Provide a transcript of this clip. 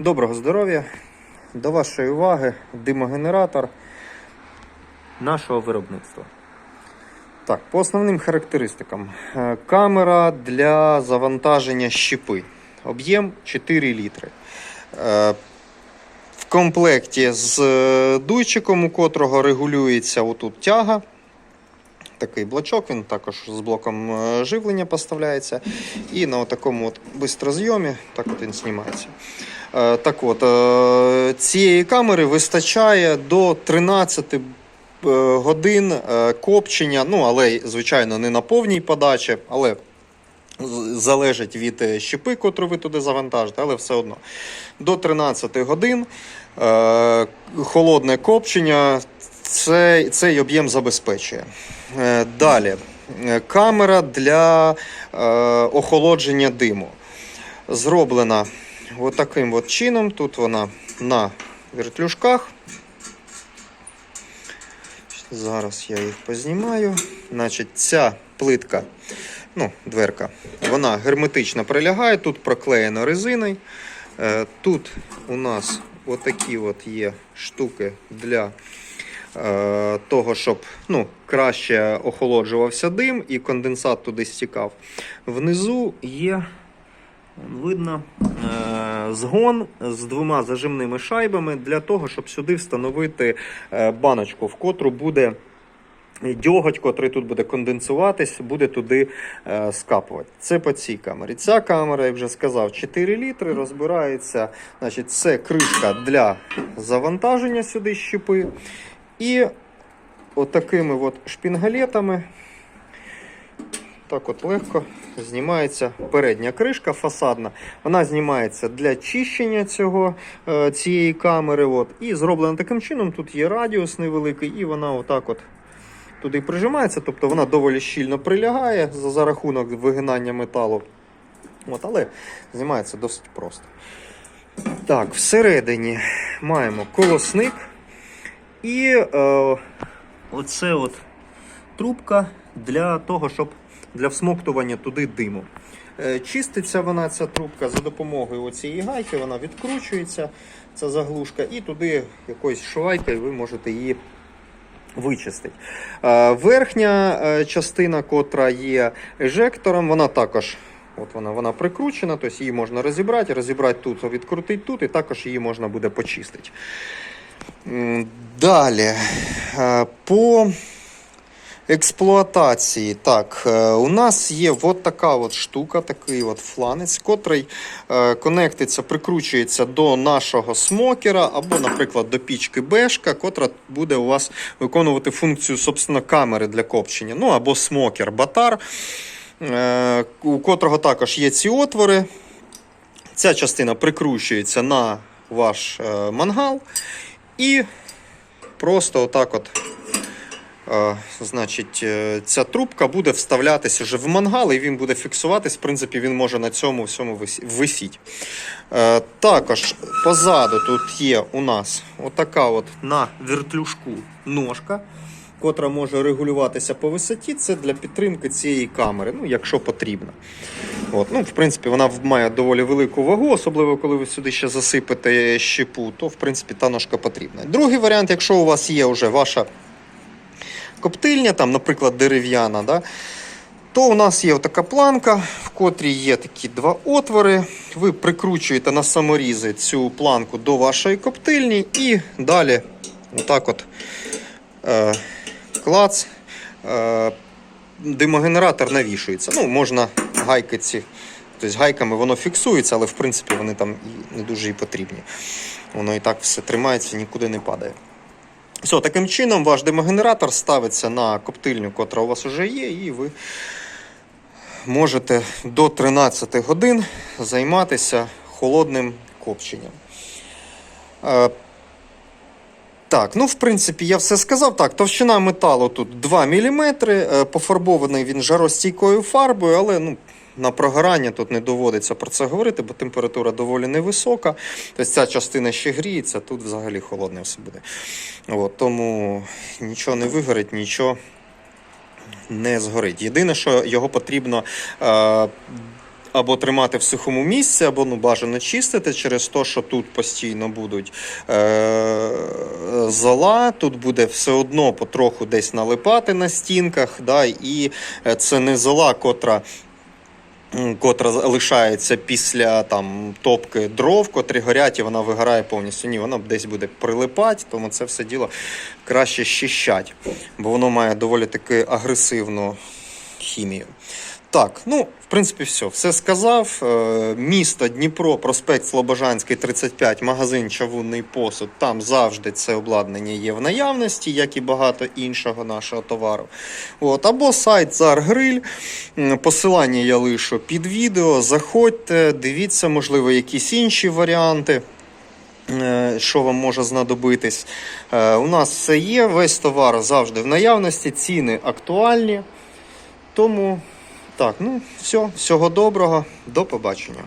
Доброго здоров'я! До вашої уваги димогенератор нашого виробництва. Так, по основним характеристикам. Е, Камера для завантаження щепи. Об'єм 4 літри. Е, В комплекті з е, дуйчиком, у котрого регулюється отут тяга. Такий блочок, він також з блоком живлення поставляється. І на такому от бистрозйомі так от він знімається. Е, Так от, е, цієї камери вистачає до 13 е, годин копчення, ну, але, звичайно, не на повній подачі, але залежить від щепи, котру ви туди завантажите, але все одно. До 13 годин холодне копчення цей, цей об'єм забезпечує. Далі, камера для охолодження диму. Зроблена от таким от чином. Тут вона на вертлюжках. Зараз я їх познімаю. Значить, ця плитка, ну, дверка, вона герметично прилягає, тут проклеєно резиною. Е, Тут у нас отакі от є штуки для е, того, щоб ну, краще охолоджувався дим і конденсат туди стікав. Внизу є видно е, згон з двома зажимними шайбами для того, щоб сюди встановити е, баночку, в котру буде. Дьоготь, котрий тут буде конденсуватись, буде туди е, скапувати. Це по цій камері. Ця камера, я вже сказав, 4 літри розбирається. Значить, це кришка для завантаження сюди щепи. І отакими от шпінгалетами так от легко знімається передня кришка фасадна. Вона знімається для чищення цього, е, цієї камери. От. І зроблена таким чином. Тут є радіус невеликий, і вона отак от туди прижимається. Тобто вона доволі щільно прилягає за, за рахунок вигинання металу. От, але знімається досить просто. Так, всередині маємо колосник і е, оце от трубка для того, щоб для всмоктування туди диму. Е, Чиститься вона ця трубка за допомогою оцієї гайки, вона відкручується, ця заглушка, і туди якоюсь швайкою ви можете її вичистити. Е, Верхня е, частина, котра є ежектором, вона також. От вона, вона прикручена, тобто її можна розібрати, розібрати тут, відкрутити тут, і також її можна буде почистити. Далі. По експлуатації. Так, е, у нас є от така от штука, такий от фланець, котрий е, конектиться, прикручується до нашого смокера або, наприклад, до пічки бешка, котра буде у вас виконувати функцію собственно, камери для копчення. Ну або смокер батар, е, у котрого також є ці отвори. Ця частина прикручується на ваш мангал і просто отак от. Значить, е, ця трубка буде вставлятися вже в мангал, і він буде фіксуватись. В принципі, він може на цьому всьому висі- висіти. Е, Також позаду тут є у нас отака от на вертлюжку ножка, котра може регулюватися по висоті. Це для підтримки цієї камери, ну, якщо потрібно. От, ну, в принципі, вона має доволі велику вагу, особливо коли ви сюди ще засипете щепу, то в принципі та ножка потрібна. Другий варіант, якщо у вас є вже ваша коптильня, там, наприклад, дерев'яна, да, то у нас є така планка, в котрій є такі два отвори. Ви прикручуєте на саморізи цю планку до вашої коптильні і далі отак от е, клац. Е, димогенератор навішується. Ну, можна гайки ці. Тобто гайками воно фіксується, але в принципі вони там не дуже і потрібні. Воно і так все тримається, нікуди не падає. Все, таким чином ваш димогенератор ставиться на коптильню, котра у вас вже є, і ви можете до 13 годин займатися холодним копченням. Е, Так, ну в принципі, я все сказав. Так, товщина металу тут 2 мм, пофарбований він жаростійкою фарбою, але ну, на прогорання тут не доводиться про це говорити, бо температура доволі невисока. Тобто ця частина ще гріється, тут взагалі холодне все буде. От, тому нічого не вигорить, нічого не згорить. Єдине, що його потрібно е, або тримати в сухому місці, або ну, бажано чистити через те, що тут постійно будуть е- зола, тут буде все одно потроху десь налипати на стінках. Да, і е, це не зола, котра. Котра лишається після там топки дров, котрі горять, і вона вигорає повністю. Ні, вона десь буде прилипати, тому це все діло краще щищать, бо воно має доволі таки агресивну хімію. Так, ну, в принципі, все. Все сказав. Е, Місто Дніпро, проспект Слобожанський, 35, магазин Чавунний посуд. Там завжди це обладнання є в наявності, як і багато іншого нашого товару. От, або сайт Заргриль. Посилання я лишу під відео. Заходьте, дивіться, можливо, якісь інші варіанти. е, Що вам може знадобитись? Е, У нас все є, весь товар завжди в наявності, ціни актуальні. Тому так, ну все, всього доброго, до побачення.